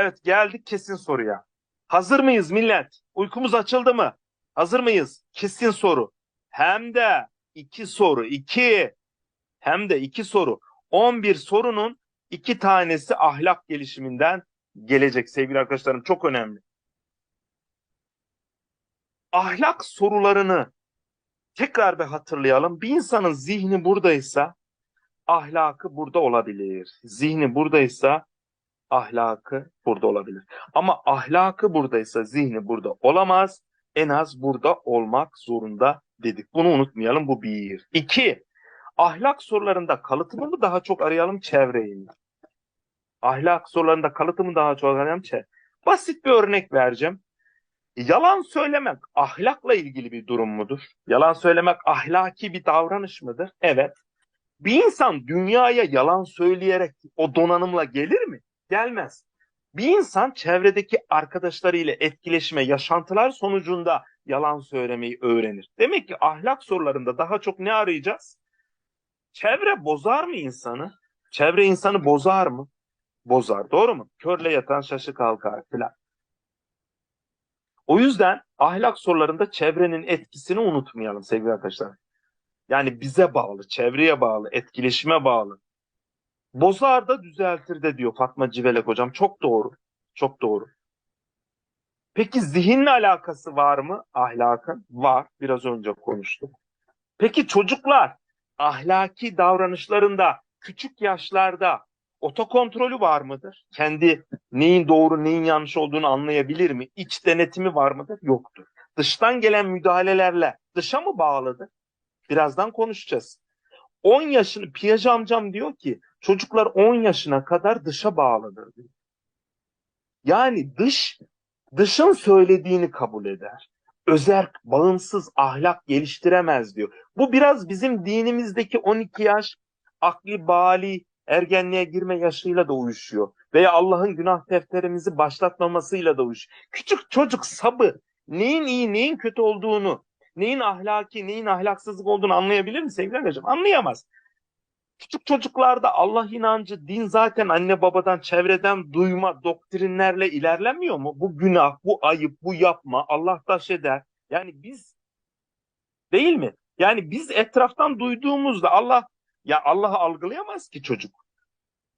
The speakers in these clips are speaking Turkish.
Evet geldik kesin soruya. Hazır mıyız millet? Uykumuz açıldı mı? Hazır mıyız? Kesin soru. Hem de iki soru. iki. Hem de iki soru. 11 sorunun iki tanesi ahlak gelişiminden gelecek sevgili arkadaşlarım. Çok önemli. Ahlak sorularını tekrar bir hatırlayalım. Bir insanın zihni buradaysa ahlakı burada olabilir. Zihni buradaysa ahlakı burada olabilir. Ama ahlakı buradaysa zihni burada olamaz. En az burada olmak zorunda dedik. Bunu unutmayalım. Bu bir. İki, ahlak sorularında kalıtımı mı daha çok arayalım çevreyi? Ahlak sorularında kalıtımı daha çok arayalım çevre. Basit bir örnek vereceğim. Yalan söylemek ahlakla ilgili bir durum mudur? Yalan söylemek ahlaki bir davranış mıdır? Evet. Bir insan dünyaya yalan söyleyerek o donanımla gelir mi? Gelmez. Bir insan çevredeki arkadaşlarıyla etkileşime, yaşantılar sonucunda yalan söylemeyi öğrenir. Demek ki ahlak sorularında daha çok ne arayacağız? Çevre bozar mı insanı? Çevre insanı bozar mı? Bozar. Doğru mu? Körle yatan şaşı kalkar filan. O yüzden ahlak sorularında çevrenin etkisini unutmayalım sevgili arkadaşlar. Yani bize bağlı, çevreye bağlı, etkileşime bağlı. Bozar da düzeltir de diyor Fatma Civelek hocam. Çok doğru. Çok doğru. Peki zihinle alakası var mı ahlakın? Var. Biraz önce konuştuk. Peki çocuklar ahlaki davranışlarında küçük yaşlarda otokontrolü var mıdır? Kendi neyin doğru neyin yanlış olduğunu anlayabilir mi? İç denetimi var mıdır? Yoktur. Dıştan gelen müdahalelerle dışa mı bağlıdır? Birazdan konuşacağız. 10 yaşını Piyaget amcam diyor ki çocuklar 10 yaşına kadar dışa diyor. Yani dış dışın söylediğini kabul eder. Özerk, bağımsız ahlak geliştiremez diyor. Bu biraz bizim dinimizdeki 12 yaş akli bali ergenliğe girme yaşıyla da uyuşuyor. Veya Allah'ın günah defterimizi başlatmamasıyla da uyuşuyor. Küçük çocuk sabı neyin iyi neyin kötü olduğunu neyin ahlaki, neyin ahlaksızlık olduğunu anlayabilir mi sevgili arkadaşım? Anlayamaz. Küçük çocuklarda Allah inancı, din zaten anne babadan, çevreden duyma, doktrinlerle ilerlemiyor mu? Bu günah, bu ayıp, bu yapma, Allah taş eder. Yani biz değil mi? Yani biz etraftan duyduğumuzda Allah ya Allah'ı algılayamaz ki çocuk.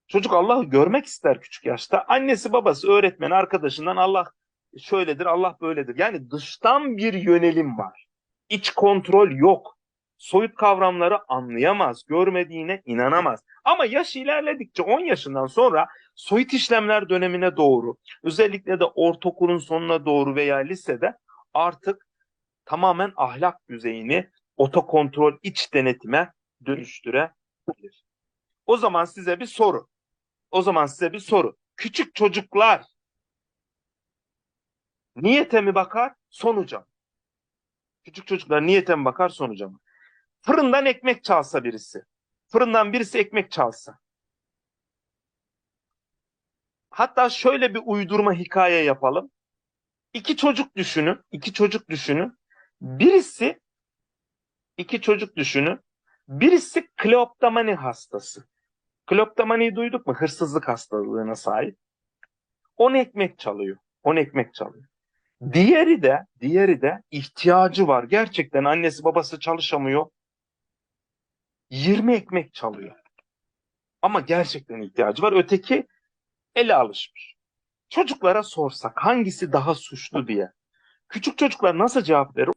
Çocuk Allah'ı görmek ister küçük yaşta. Annesi, babası, öğretmen, arkadaşından Allah şöyledir, Allah böyledir. Yani dıştan bir yönelim var. İç kontrol yok. Soyut kavramları anlayamaz, görmediğine inanamaz. Ama yaş ilerledikçe 10 yaşından sonra soyut işlemler dönemine doğru, özellikle de ortaokulun sonuna doğru veya lisede artık tamamen ahlak düzeyini otokontrol, iç denetime dönüştürebilir. O zaman size bir soru. O zaman size bir soru. Küçük çocuklar niyete mi bakar, sonuca mı? Küçük çocuklar niyete mi bakar sonuca mı? Fırından ekmek çalsa birisi. Fırından birisi ekmek çalsa. Hatta şöyle bir uydurma hikaye yapalım. İki çocuk düşünün. iki çocuk düşünün. Birisi iki çocuk düşünün. Birisi kleptomani hastası. Kleptomaniyi duyduk mu? Hırsızlık hastalığına sahip. On ekmek çalıyor. On ekmek çalıyor. Diğeri de, diğeri de ihtiyacı var. Gerçekten annesi babası çalışamıyor. 20 ekmek çalıyor. Ama gerçekten ihtiyacı var. Öteki ele alışmış. Çocuklara sorsak hangisi daha suçlu diye. Küçük çocuklar nasıl cevap verir?